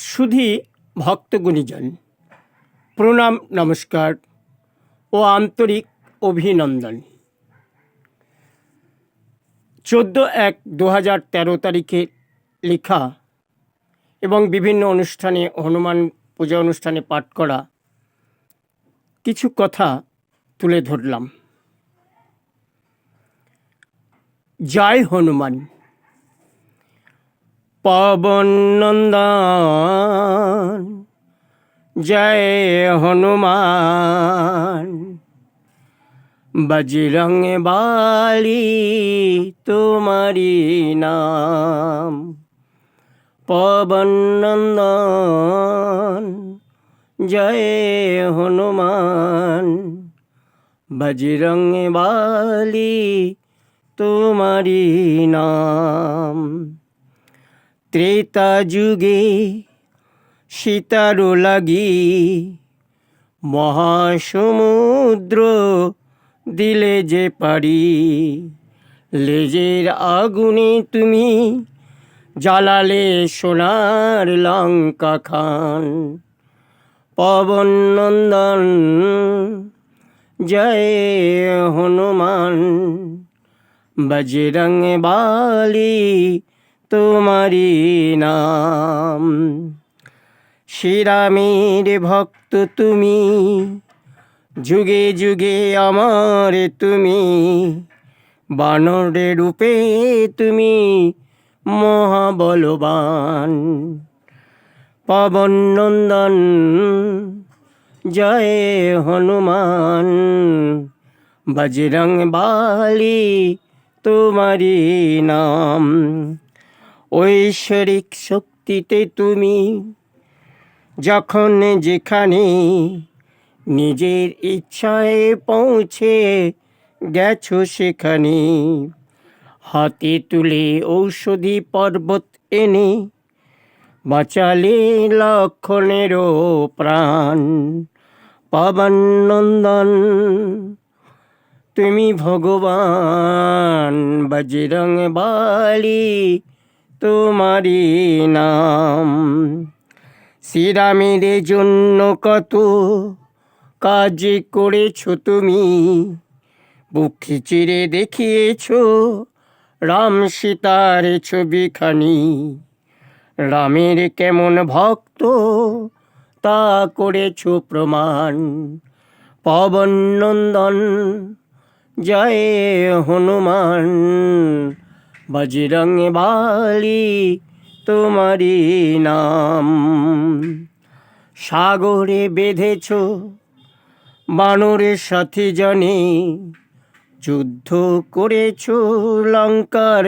সুধী ভক্তগুণীজন প্রণাম, নমস্কার ও আন্তরিক অভিনন্দন। চোদ্দ এক দু হাজার তেরো তারিখে লেখা এবং বিভিন্ন অনুষ্ঠানে, হনুমান পূজা অনুষ্ঠানে পাঠ করা কিছু কথা তুলে ধরলাম। জয় হনুমান। পবন নন্দন, জয় হনুমান। বজরং বালি তোমারি নাম। পবন নন্দন, জয় হনুমান। বজরং বালি তোমারি নাম। ত্রেতা যুগে সীতারো লাগি মহাসমুদ্র দিলে যে পারি। লেজের আগুনে তুমি জ্বালালে সোনার লঙ্কা খান। পবন নন্দন, জয় হনুমান বজরং বালি তোমারি নাম। শ্রীরামের ভক্ত তুমি, যুগে যুগে আমার তুমি বানরে রূপে তুমি মহাবলবান। পবন নন্দন, জয় হনুমান, বজরং বালি তোমারি নাম। ঐশ্বরিক শক্তিতে তুমি যখন যেখানে নিজের ইচ্ছায় পৌঁছে গেছো সেখানে, হাতে তুলে ঔষধি পর্বত এনে বাঁচালে লক্ষণেরও প্রাণ পবন নন্দন। তুমি ভগবান, বজরং বালি তোমারি নাম। শ্রীরামের জন্য কত কাজ করেছ তুমি? বুক চিরে দেখিয়েছ রাম সীতার ছবিখানি। রামের কেমন ভক্ত তা করেছ প্রমাণ। পবন নন্দন জয় হনুমান। বজরং বালি তোমারি নাম। সাগরে বেঁধেছ বানরের সাথে জানে, যুদ্ধ করেছ লঙ্কার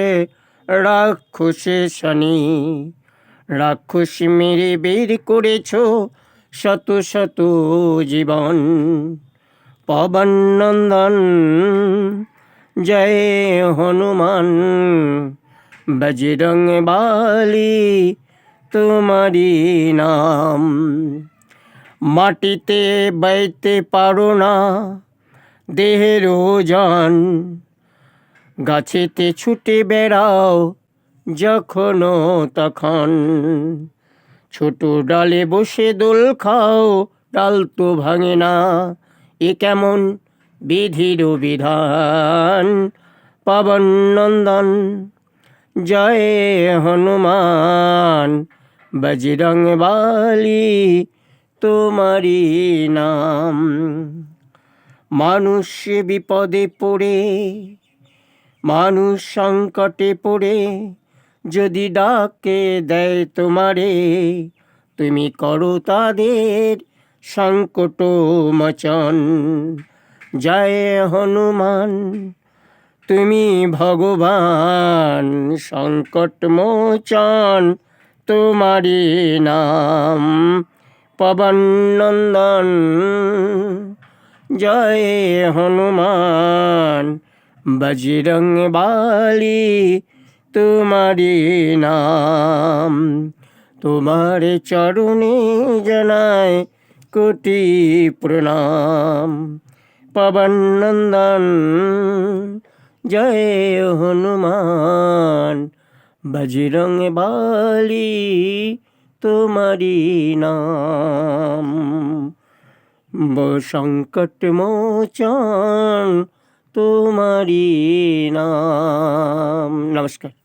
রাক্ষসে শনি। রাক্ষস মেরে বের করেছ শত শত জীবন। পবন নন্দন জয় হনুমান বজরং বালি তোমারি নাম। মাটিতে বাইতে পারো না দেহের ওজন, গাছেতে ছুটে বেড়াও যখনও তখন। ছোট ডালে বসে দোল খাও, ডাল তো ভাঙে না, এ কেমন বিধির বিধান পবন নন্দন। জয় হনুমান, বজরং বালি তোমারি নাম। মানুষ বিপদে পড়ে, মানুষ সংকটে পড়ে, যদি ডাকে দেয় তোমারে, তুমি করো তাদের সংকট মোচন। জয় হনুমান, তুমি ভগবান সংকট মোচন তোমারি নাম পবন নন্দন। জয় হনুমান, বজরং বালি তোমারি নাম। তোমার চরণে জানায় কোটি প্রণাম। পবন নন্দন জয় হনুমান। বজরং বালি তোমারি নাম। সংকট মোচন তোমারি নাম। নমস্কার।